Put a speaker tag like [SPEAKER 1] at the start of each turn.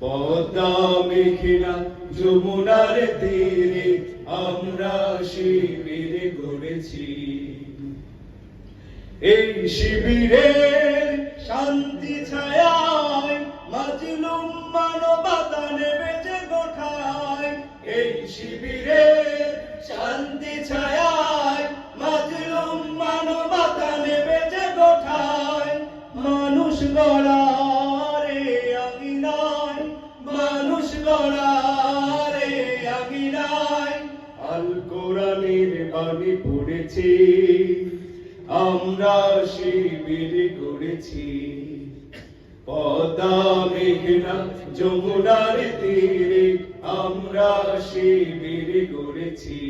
[SPEAKER 1] পদ্মা মেঘনা যমুনার তীরে আমরা শিবির এই শিবিরে শান্তি ছায়ায় মাজলুম মানবতা নেবে যে গোঠায়। এই শান্তি মাজলুম মানবতা নেবে যে গোঠায়। মানুষ গড়ারে মানুষ গড়ারে আঙিনায় আল কোরআনের আমরা শিবির করেছি পদা মেঘনা যমুনার তীরে আমরা শিবির করেছি